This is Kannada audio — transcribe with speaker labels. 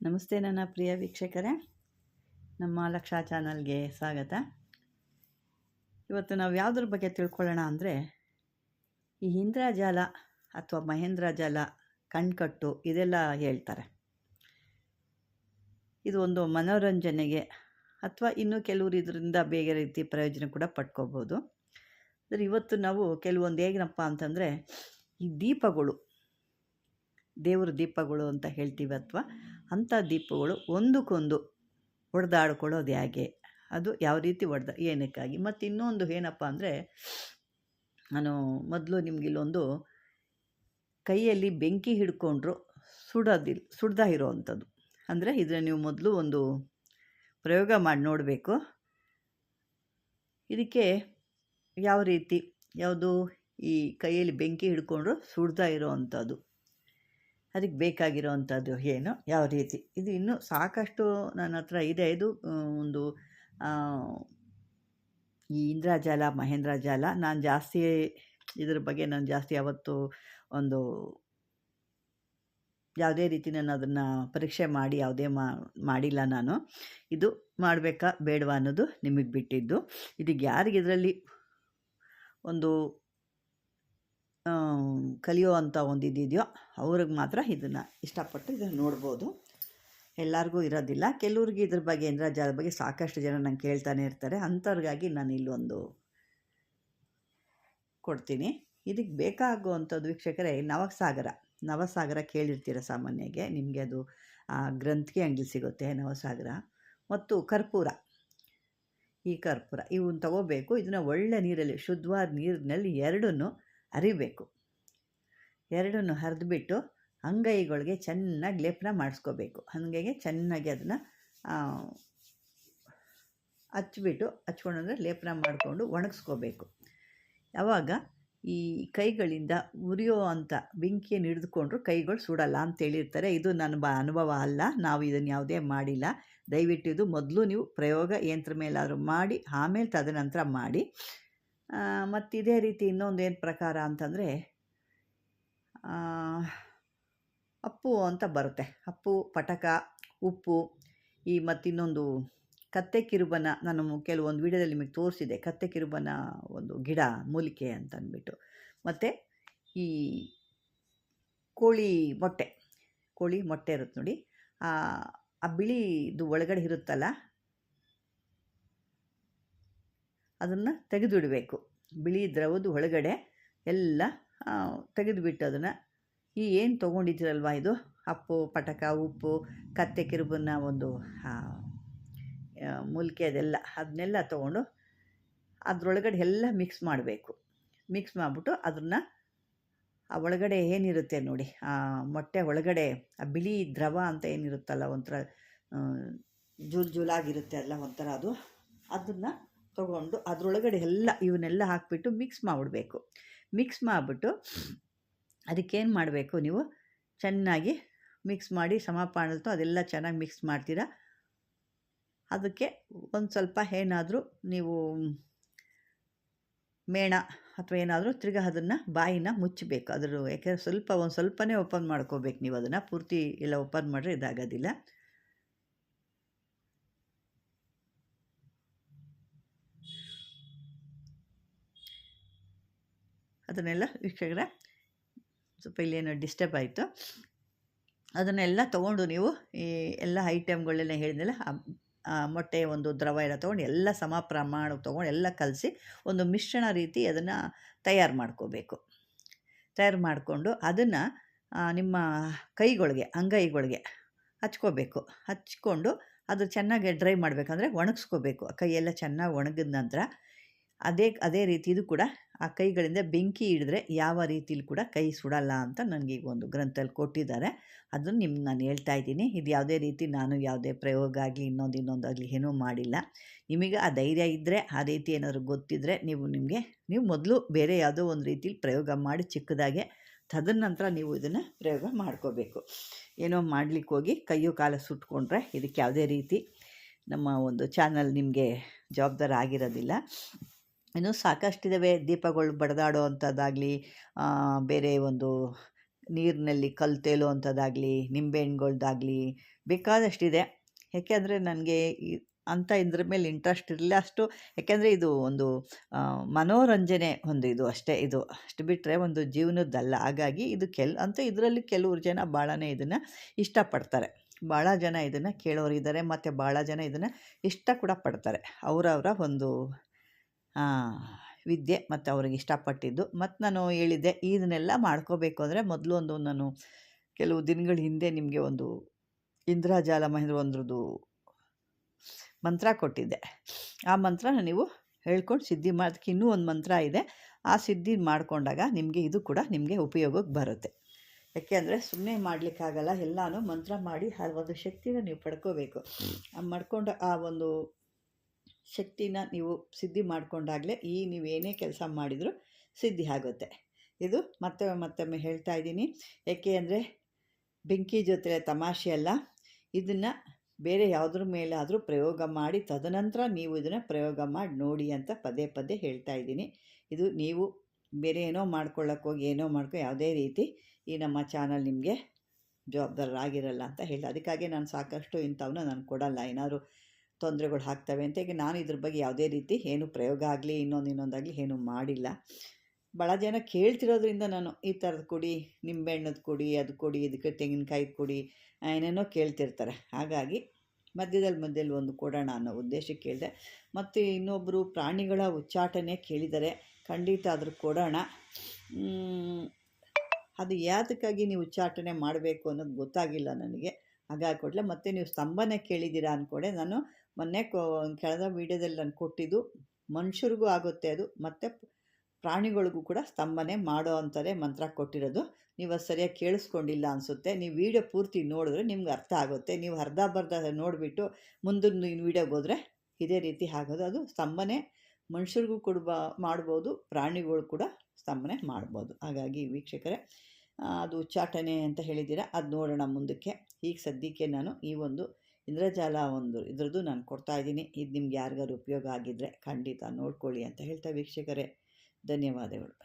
Speaker 1: ನಮಸ್ತೆ ನನ್ನ ಪ್ರಿಯ ವೀಕ್ಷಕರೇ. ನಮ್ಮ ಲಕ್ಷಾ ಚಾನಲ್ಗೆ ಸ್ವಾಗತ. ಇವತ್ತು ನಾವು ಯಾವುದ್ರ ಬಗ್ಗೆ ತಿಳ್ಕೊಳ್ಳೋಣ ಅಂದರೆ, ಈ ಇಂದ್ರಜಾಲ ಅಥವಾ ಮಹೇಂದ್ರ ಜಾಲ, ಕಣ್ಕಟ್ಟು ಇದೆಲ್ಲ ಹೇಳ್ತಾರೆ. ಇದು ಒಂದು ಮನೋರಂಜನೆಗೆ ಅಥವಾ ಇನ್ನೂ ಕೆಲವರು ಇದರಿಂದ ಬೇರೆ ರೀತಿ ಪ್ರಯೋಜನ ಕೂಡ ಪಡ್ಕೋಬೋದು. ಅಂದರೆ ಇವತ್ತು ನಾವು ಕೆಲವೊಂದು ಹೇಗನಪ್ಪ ಅಂತಂದರೆ, ಈ ದೀಪಗಳು, ದೇವರ ದೀಪಗಳು ಅಂತ ಹೇಳ್ತೀವಿ ಅಥವಾ ಅಂಥ ದೀಪಗಳು ಒಂದಕ್ಕೊಂದು ಹೊಡೆದಾಡ್ಕೊಳ್ಳೋದು ಹೇಗೆ? ಅದು ಯಾವ ರೀತಿ ಹೊಡೆದ ಏನಕ್ಕಾಗಿ? ಮತ್ತು ಇನ್ನೊಂದು ಏನಪ್ಪ ಅಂದರೆ, ನಾನು ಮೊದಲು ನಿಮಗಿಲ್ಲೊಂದು ಕೈಯಲ್ಲಿ ಬೆಂಕಿ ಹಿಡ್ಕೊಂಡ್ರು ಸುಡೋದಿಲ್ಲ ಸುಡ್ದ ಇರೋವಂಥದ್ದು. ಅಂದರೆ ಇದರ ನೀವು ಮೊದಲು ಒಂದು ಪ್ರಯೋಗ ಮಾಡಿ ನೋಡಬೇಕು. ಇದಕ್ಕೆ ಯಾವ ರೀತಿ? ಯಾವುದು? ಈ ಕೈಯಲ್ಲಿ ಬೆಂಕಿ ಹಿಡ್ಕೊಂಡ್ರು ಸುಡ್ದ ಇರೋವಂಥದ್ದು. ಅದಕ್ಕೆ ಬೇಕಾಗಿರೋವಂಥದ್ದು ಏನು? ಯಾವ ರೀತಿ? ಇದು ಇನ್ನೂ ಸಾಕಷ್ಟು ನನ್ನ ಹತ್ರ ಇದೆ. ಇದು ಒಂದು ಈ ಇಂದ್ರಜಾಲ ಮಹೇಂದ್ರ ಜಾಲ. ನಾನು ಜಾಸ್ತಿ ಇದ್ರ ಬಗ್ಗೆ ನಾನು ಜಾಸ್ತಿ ಯಾವತ್ತು ಒಂದು ಯಾವುದೇ ರೀತಿ ನಾನು ಅದನ್ನು ಪರೀಕ್ಷೆ ಮಾಡಿ ಯಾವುದೇ ಮಾಡಿಲ್ಲ ನಾನು. ಇದು ಮಾಡಬೇಕಾ ಬೇಡವಾ ಅನ್ನೋದು ನಿಮಗೆ ಬಿಟ್ಟಿದ್ದು. ಇದಕ್ಕೆ ಯಾರಿಗೆ ಇದರಲ್ಲಿ ಒಂದು ಕಲಿಯೋ ಅಂಥ ಒಂದು ಇದಿದೆಯೋ ಅವ್ರಿಗೆ ಮಾತ್ರ ಇದನ್ನು ಇಷ್ಟಪಟ್ಟು ಇದನ್ನು ನೋಡ್ಬೋದು. ಎಲ್ಲರಿಗೂ ಇರೋದಿಲ್ಲ. ಕೆಲವ್ರಿಗೆ ಇದ್ರ ಬಗ್ಗೆ ಇಂದ್ರಜಾಲ ಬಗ್ಗೆ ಸಾಕಷ್ಟು ಜನ ನಂಗೆ ಕೇಳ್ತಾನೆ ಇರ್ತಾರೆ. ಅಂಥವ್ರಿಗಾಗಿ ನಾನು ಇಲ್ಲೊಂದು ಕೊಡ್ತೀನಿ. ಇದಕ್ಕೆ ಬೇಕಾಗುವಂಥದ್ದು ವೀಕ್ಷಕರೇ ನವಸಾಗರ. ನವಸಾಗರ ಕೇಳಿರ್ತೀರ ಸಾಮಾನ್ಯಗೆ. ನಿಮಗೆ ಅದು ಆ, ಗ್ರಂಥಿಗೆ ಅಂಗಡಿ ಸಿಗುತ್ತೆ ನವಸಾಗರ. ಮತ್ತು ಕರ್ಪೂರ. ಈ ಕರ್ಪೂರ ಇವನ್ನ ತಗೋಬೇಕು. ಇದನ್ನು ಒಳ್ಳೆ ನೀರಲ್ಲಿ ಶುದ್ಧವಾದ ನೀರಿನಲ್ಲಿ ಎರಡನ್ನು ಅರಿಬೇಕು. ಎರಡನ್ನು ಹರಿದ್ಬಿಟ್ಟು ಅಂಗೈಗಳಿಗೆ ಚೆನ್ನಾಗಿ ಲೇಪನ ಮಾಡಿಸ್ಕೋಬೇಕು. ಅಂಗೈಗೆ ಚೆನ್ನಾಗಿ ಅದನ್ನು ಹಚ್ಬಿಟ್ಟು ಹಚ್ಕೊಂಡು ಅಂದರೆ ಲೇಪನ ಮಾಡಿಕೊಂಡು ಒಣಗಿಸ್ಕೋಬೇಕು. ಯಾವಾಗ ಈ ಕೈಗಳಿಂದ ಉರಿಯೋ ಅಂಥ ಬೆಂಕಿಯನ್ನು ಹಿಡಿದುಕೊಂಡ್ರು ಕೈಗಳು ಸುಡಲ್ಲ ಅಂತ ಹೇಳಿರ್ತಾರೆ ಇದು ನನ್ನ ಬ, ಅನುಭವ ಅಲ್ಲ. ನಾವು ಇದನ್ನು ಯಾವುದೇ ಮಾಡಿಲ್ಲ. ದಯವಿಟ್ಟು ಇದು ಮೊದಲು ನೀವು ಪ್ರಯೋಗ ಯಂತ್ರ ಮೇಲಾದರೂ ಮಾಡಿ, ಆಮೇಲೆ ತದನಂತರ ಮಾಡಿ. ಮತ್ತು ಇದೇ ರೀತಿ ಇನ್ನೊಂದು ಏನು ಪ್ರಕಾರ ಅಂತಂದರೆ ಅಪ್ಪು ಅಂತ ಬರುತ್ತೆ. ಅಪ್ಪು, ಪಟಕ, ಉಪ್ಪು, ಈ ಮತ್ತಿನ್ನೊಂದು ಕತ್ತೆ ಕಿರುಬನ ನಾನು ಕೆಲವೊಂದು ವಿಡಿಯೋದಲ್ಲಿ ನಿಮಗೆ ತೋರಿಸಿದೆ ಕತ್ತೆ ಕಿರುಬನ ಒಂದು ಗಿಡ, ಮೂಲಿಕೆ ಅಂತ ಅಂದ್ಬಿಟ್ಟು. ಮತ್ತು ಈ ಕೋಳಿ ಮೊಟ್ಟೆ ಕೋಳಿ ಮೊಟ್ಟೆ ಇರುತ್ತೆ ನೋಡಿ. ಆ ಬಿಳಿದು ಒಳಗಡೆ ಇರುತ್ತಲ್ಲ ಅದನ್ನು ತೆಗೆದುಬಿಡಬೇಕು ಬಿಳಿ ದ್ರವದ ಒಳಗಡೆ ಎಲ್ಲ ತೆಗೆದುಬಿಟ್ಟು ಅದನ್ನು ಈ ಏನು ತೊಗೊಂಡಿದ್ದೀರಲ್ವ ಇದು? ಅಪ್ಪು, ಪಟಕ, ಉಪ್ಪು, ಕತ್ತೆ ಕಿರುಬನ್ನ ಒಂದು ಮೂಲಿಕೆ ಅದೆಲ್ಲ, ಅದನ್ನೆಲ್ಲ ತೊಗೊಂಡು ಅದರೊಳಗಡೆ ಎಲ್ಲ ಮಿಕ್ಸ್ ಮಾಡಬೇಕು. ಮಿಕ್ಸ್ ಮಾಡಿಬಿಟ್ಟು ಅದನ್ನು ಆ ಒಳಗಡೆ ಏನಿರುತ್ತೆ ನೋಡಿ, ಆ ಮೊಟ್ಟೆ ಒಳಗಡೆ, ಆ ಬಿಳಿ ದ್ರವ ಅಂತ ಏನಿರುತ್ತಲ್ಲ ಒಂಥರ ಜೂಲ್ ಜೂಲಾಗಿರುತ್ತೆ ಅಲ್ಲ ಒಂಥರ ಅದು, ಅದನ್ನು ತೊಗೊಂಡು ಅದರೊಳಗಡೆ ಎಲ್ಲ ಇವನ್ನೆಲ್ಲ ಹಾಕಿಬಿಟ್ಟು ಮಿಕ್ಸ್ ಮಾಡಿಬಿಡ್ಬೇಕು. ಮಿಕ್ಸ್ ಮಾಡಿಬಿಟ್ಟು ಅದಕ್ಕೇನು ಮಾಡಬೇಕು ನೀವು? ಚೆನ್ನಾಗಿ ಮಿಕ್ಸ್ ಮಾಡಿ ಸಮಪಾಣಲ್ತು ಅದೆಲ್ಲ ಚೆನ್ನಾಗಿ ಮಿಕ್ಸ್ ಮಾಡ್ತೀರಾ? ಅದಕ್ಕೆ ಒಂದು ಸ್ವಲ್ಪ ಏನಾದರೂ ನೀವು ಮೇಣ ಅಥವಾ ಏನಾದರೂ ತಿರ್ಗಿ ಅದನ್ನು ಬಾಯಿನ ಮುಚ್ಚಬೇಕು. ಅದರ ಯಾಕೆಂದರೆ ಸ್ವಲ್ಪ ಒಂದು ಸ್ವಲ್ಪನೇ ಓಪನ್ ಮಾಡ್ಕೋಬೇಕು ನೀವು ಅದನ್ನು. ಪೂರ್ತಿ ಎಲ್ಲ ಓಪನ್ ಮಾಡಿದ್ರೆ ಇದಾಗೋದಿಲ್ಲ. ಅದನ್ನೆಲ್ಲ ವೀಕ್ಷಕರ, ಸ್ವಲ್ಪ ಇಲ್ಲೇನೋ ಡಿಸ್ಟರ್ಬ್ ಆಯಿತು. ಅದನ್ನೆಲ್ಲ ತೊಗೊಂಡು ನೀವು ಈ ಎಲ್ಲ ಐಟಮ್ಗಳೆಲ್ಲ ಹೇಳಿದ್ನಲ್ಲ ಮೊಟ್ಟೆ ಒಂದು ದ್ರವ ಎಲ್ಲ ತೊಗೊಂಡು ಎಲ್ಲ ಸಮ ಪ್ರಮಾಣ ತೊಗೊಂಡು ಎಲ್ಲ ಕಲಸಿ ಒಂದು ಮಿಶ್ರಣ ರೀತಿ ಅದನ್ನು ತಯಾರು ಮಾಡ್ಕೋಬೇಕು. ತಯಾರು ಮಾಡಿಕೊಂಡು ಅದನ್ನು ನಿಮ್ಮ ಕೈಗಳಿಗೆ, ಅಂಗೈಗಳಿಗೆ ಹಚ್ಕೋಬೇಕು. ಹಚ್ಕೊಂಡು ಅದು ಚೆನ್ನಾಗಿ ಡ್ರೈ ಮಾಡಬೇಕಂದ್ರೆ ಒಣಗಿಸ್ಕೋಬೇಕು. ಕೈಯೆಲ್ಲ ಚೆನ್ನಾಗಿ ಒಣಗಿದ ನಂತರ ಅದೇ ಅದೇ ರೀತಿ ಇದು ಕೂಡ ಆ ಕೈಗಳಿಂದ ಬೆಂಕಿ ಹಿಡಿದ್ರೆ ಯಾವ ರೀತಿಲಿ ಕೂಡ ಕೈ ಸುಡಲ್ಲ ಅಂತ ನನಗೀಗ ಒಂದು ಗ್ರಂಥಲ್ಲಿ ಕೊಟ್ಟಿದ್ದಾರೆ. ಅದನ್ನು ನಿಮ್ಗೆ ನಾನು ಹೇಳ್ತಾ ಇದ್ದೀನಿ. ಇದು ಯಾವುದೇ ರೀತಿ ನಾನು ಯಾವುದೇ ಪ್ರಯೋಗ ಆಗಲಿ, ಇನ್ನೊಂದು ಇನ್ನೊಂದಾಗಲಿ ಏನೂ ಮಾಡಿಲ್ಲ. ನಿಮಗೆ ಆ ಧೈರ್ಯ ಇದ್ದರೆ ಆ ರೀತಿ ಏನಾದರೂ ಗೊತ್ತಿದ್ದರೆ ನೀವು ನಿಮಗೆ, ನೀವು ಮೊದಲು ಬೇರೆ ಯಾವುದೋ ಒಂದು ರೀತಿಲಿ ಪ್ರಯೋಗ ಮಾಡಿ ಚಿಕ್ಕದಾಗೆ ತದನಂತರ ನೀವು ಇದನ್ನು ಪ್ರಯೋಗ ಮಾಡ್ಕೋಬೇಕು. ಏನೋ ಮಾಡ್ಲಿಕ್ಕೆ ಹೋಗಿ ಕೈಯೋ ಕಾಲ ಸುಟ್ಕೊಂಡ್ರೆ ಇದಕ್ಕೆ ಯಾವುದೇ ರೀತಿ ನಮ್ಮ ಒಂದು ಚಾನಲ್ ನಿಮಗೆ ಜವಾಬ್ದಾರ ಆಗಿರೋದಿಲ್ಲ. ಇನ್ನೂ ಸಾಕಷ್ಟಿದ್ದಾವೆ ದೀಪಗಳು ಬಡದಾಡುವಂಥದ್ದಾಗಲಿ ಬೇರೆ ಒಂದು ನೀರಿನಲ್ಲಿ ಕಲ್ಲು ತೇಲುವಂಥದ್ದಾಗಲಿ ನಿಂಬೆಹಣ್ಣುಗಳ್ದಾಗಲಿ ಬೇಕಾದಷ್ಟಿದೆ. ಯಾಕೆಂದರೆ ನನಗೆ ಈ ಅಂಥ ಇದ್ರ ಮೇಲೆ ಇಂಟ್ರೆಸ್ಟ್ ಇರಲಿಲ್ಲ ಅಷ್ಟು. ಯಾಕೆಂದರೆ ಇದು ಒಂದು ಮನೋರಂಜನೆ ಒಂದು ಇದು ಅಷ್ಟೇ ಇದು. ಅಷ್ಟು ಬಿಟ್ಟರೆ ಒಂದು ಜೀವನದ್ದಲ್ಲ. ಹಾಗಾಗಿ ಇದು ಕೆಲ್, ಅಂತ ಇದರಲ್ಲಿ ಕೆಲವ್ರು ಜನ ಭಾಳನೇ ಇದನ್ನು ಇಷ್ಟಪಡ್ತಾರೆ. ಭಾಳ ಜನ ಇದನ್ನು ಕೇಳೋರಿದ್ದಾರೆ ಮತ್ತು ಭಾಳ ಜನ ಇದನ್ನು ಇಷ್ಟ ಕೂಡ ಪಡ್ತಾರೆ. ಅವರವರ ಒಂದು ವಿದ್ಯೆ ಮತ್ತು ಅವ್ರಿಗೆ ಇಷ್ಟಪಟ್ಟಿದ್ದು. ಮತ್ತು ನಾನು ಹೇಳಿದ್ದೆ, ಇದನ್ನೆಲ್ಲ ಮಾಡ್ಕೋಬೇಕು ಅಂದರೆ ಮೊದಲು ಒಂದು ನಾನು ಕೆಲವು ದಿನಗಳ ಹಿಂದೆ ನಿಮಗೆ ಒಂದು ಇಂದ್ರಜಾಲ ಮಹೇಂದ್ರ ಒಂದ್ರದ್ದು ಮಂತ್ರ ಕೊಟ್ಟಿದ್ದೆ. ಆ ಮಂತ್ರನ ನೀವು ಹೇಳ್ಕೊಂಡು ಸಿದ್ಧಿ ಮಾಡೋದಕ್ಕೆ ಇನ್ನೂ ಒಂದು ಮಂತ್ರ ಇದೆ. ಆ ಸಿದ್ಧಿ ಮಾಡಿಕೊಂಡಾಗ ನಿಮಗೆ ಇದು ಕೂಡ ನಿಮಗೆ ಉಪಯೋಗಕ್ಕೆ ಬರುತ್ತೆ. ಯಾಕೆ ಅಂದರೆ ಸುಮ್ಮನೆ ಮಾಡಲಿಕ್ಕಾಗಲ್ಲ, ಎಲ್ಲನೂ ಮಂತ್ರ ಮಾಡಿ ಆ ಒಂದು ಶಕ್ತಿನ ನೀವು ಪಡ್ಕೋಬೇಕು. ಆ ಮಾಡ್ಕೊಂಡು ಆ ಒಂದು ಶಕ್ತಿನ ನೀವು ಸಿದ್ಧಿ ಮಾಡಿಕೊಂಡಾಗಲೇ ಈ ನೀವು ಏನೇ ಕೆಲಸ ಮಾಡಿದರೂ ಸಿದ್ಧಿ ಆಗುತ್ತೆ. ಇದು ಮತ್ತೊಮ್ಮೆ ಮತ್ತೊಮ್ಮೆ ಹೇಳ್ತಾ ಇದ್ದೀನಿ. ಯಾಕೆ ಅಂದರೆ ಬೆಂಕಿ ಜೊತೆ ತಮಾಷೆ ಅಲ್ಲ. ಇದನ್ನು ಬೇರೆ ಯಾವುದ್ರ ಮೇಲಾದರೂ ಪ್ರಯೋಗ ಮಾಡಿ ತದನಂತರ ನೀವು ಇದನ್ನು ಪ್ರಯೋಗ ಮಾಡಿ ನೋಡಿ ಅಂತ ಪದೇ ಪದೇ ಹೇಳ್ತಾ ಇದ್ದೀನಿ. ಇದು ನೀವು ಬೇರೆ ಏನೋ ಹೋಗಿ ಏನೋ ಮಾಡ್ಕೊ ಯಾವುದೇ ರೀತಿ ಈ ನಮ್ಮ ಚಾನಲ್ ನಿಮಗೆ ಜವಾಬ್ದಾರರಾಗಿರಲ್ಲ ಅಂತ ಹೇಳಿ. ಅದಕ್ಕಾಗಿ ನಾನು ಸಾಕಷ್ಟು ಇಂಥವನ್ನ ನಾನು ಕೊಡಲ್ಲ. ಏನಾದರೂ ತೊಂದರೆಗಳು ಆಗ್ತವೆ ಅಂತ ಈಗ ನಾನು ಇದ್ರ ಬಗ್ಗೆ ಯಾವುದೇ ರೀತಿ ಏನು ಪ್ರಯೋಗ ಆಗಲಿ, ಇನ್ನೊಂದು ಇನ್ನೊಂದಾಗಲಿ ಏನು ಮಾಡಿಲ್ಲ. ಭಾಳ ಜನ ಕೇಳ್ತಿರೋದ್ರಿಂದ ನಾನು ಈ ಥರದ್ದು ಕೊಡಿ ನಿಂಬೆಹಣ್ಣದು ಕೊಡಿ, ಅದು ಕೊಡಿ, ಇದಕ್ಕೆ ತೆಂಗಿನಕಾಯಿ ಕೊಡಿ ಏನೇನೋ ಕೇಳ್ತಿರ್ತಾರೆ. ಹಾಗಾಗಿ ಮಧ್ಯದಲ್ಲಿ ಮಧ್ಯದಲ್ಲಿ ಒಂದು ಕೊಡೋಣ ಅನ್ನೋ ಉದ್ದೇಶಕ್ಕೆ ಕೇಳಿದೆ. ಮತ್ತು ಇನ್ನೊಬ್ಬರು ಪ್ರಾಣಿಗಳ ಉಚ್ಚಾಟನೆ ಕೇಳಿದರೆ ಖಂಡಿತ ಅದ್ರ ಕೊಡೋಣ. ಅದು ಯಾತಕ್ಕಾಗಿ ನೀವು ಉಚ್ಚಾಟನೆ ಮಾಡಬೇಕು ಅನ್ನೋದು ಗೊತ್ತಾಗಿಲ್ಲ ನನಗೆ. ಹಾಗಾಗಿ ಕೊಡಲ, ಮತ್ತು ನೀವು ಸ್ತಂಭನೇ ಕೇಳಿದ್ದೀರಾ ಅಂದ್ಕೊಂಡೆ ನಾನು ಮೊನ್ನೆ ಕಳೆದ ವೀಡಿಯೋದಲ್ಲಿ ನಾನು ಕೊಟ್ಟಿದ್ದು, ಮನುಷ್ಯರಿಗೂ ಆಗುತ್ತೆ ಅದು, ಮತ್ತು ಪ್ರಾಣಿಗಳಿಗೂ ಕೂಡ ಸ್ತಂಭನೆ ಮಾಡೋ ಅಂಥದ್ದೇ ಮಂತ್ರ ಕೊಟ್ಟಿರೋದು. ನೀವು ಅದು ಸರಿಯಾಗಿ ಕೇಳಿಸ್ಕೊಂಡಿಲ್ಲ ಅನಿಸುತ್ತೆ. ನೀವು ವೀಡಿಯೋ ಪೂರ್ತಿ ನೋಡಿದ್ರೆ ನಿಮ್ಗೆ ಅರ್ಥ ಆಗುತ್ತೆ. ನೀವು ಅರ್ಧ ಬರ್ಧ ನೋಡಿಬಿಟ್ಟು ಮುಂದಿನ ವೀಡಿಯೋಗೆ ಹೋದರೆ ಇದೇ ರೀತಿ ಆಗೋದು. ಅದು ಸ್ತಂಭನೆ ಮನುಷ್ಯರಿಗೂ ಕೊಡ್ಬ ಮಾಡ್ಬೋದು, ಪ್ರಾಣಿಗಳು ಕೂಡ ಸ್ತಂಭನೆ ಮಾಡ್ಬೋದು. ಹಾಗಾಗಿ ವೀಕ್ಷಕರೇ ಅದು ಉಚ್ಚಾಟನೆ ಅಂತ ಹೇಳಿದ್ದೀರಾ, ಅದು ನೋಡೋಣ ಮುಂದಕ್ಕೆ. ಈಗ ಸದ್ಯಕ್ಕೆ ನಾನು ಈ ಒಂದು ಇಂದ್ರಜಾಲ ಒಂದು, ಇದ್ರದ್ದು ನಾನು ಕೊಡ್ತಾ ಇದ್ದೀನಿ. ಇದು ನಿಮ್ಗೆ ಯಾರಿಗಾರು ಉಪಯೋಗ ಆಗಿದ್ದರೆ ಖಂಡಿತ ನೋಡ್ಕೊಳ್ಳಿ ಅಂತ ಹೇಳ್ತಾ ವೀಕ್ಷಕರೇ. ಧನ್ಯವಾದಗಳು.